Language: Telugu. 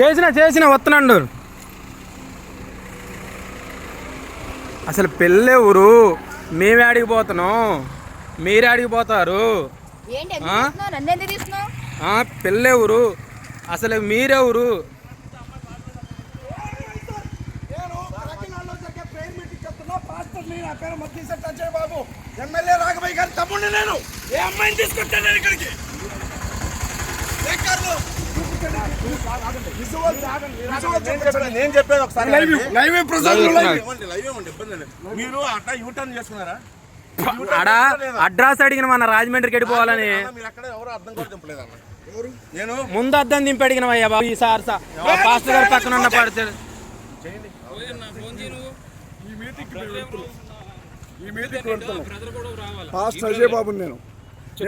చేసిన చేసిన వస్తున్నాడు అసలు పెళ్ళే ఊరు. మేమే ఆడికి పోతున్నాం. మీరే ఆడికి పోతారు. ఏంటి ఎందుకు ఆ? తీస్తున్నావు? నన్ను ఎందుకు తీస్తున్నావు? ఆ, పెళ్ళే ఊరు. అసలు మీరే ఊరు. పాస్టర్ని పేరు మద్దీశెట్టి అజయ్ బాబు. ఎమ్మెల్యే రాఘవయ్య గారి తమ్ముడిని నేను. ఏ అమ్మాయిని తీసుకొచ్చాను నేను ఇక్కడికి. నేను చెప్పేది ఒకసారి. మీరు అట్లా యూటర్న్ చేసుకున్నారా? ఆడ అడ్రస్ అడిగిన మన రాజమండ్రికి వెళ్ళిపోవాలని. నేను? ముందు అద్దం దింపి అడిగినవయ్యా బాబు ఈసారి పాస్టర్ గారి పక్కన ఉన్న పడతాడు ఈ మీటింగ్కి వెళ్తున్నాను. పాస్టర్ అజయ్ బాబు నేను.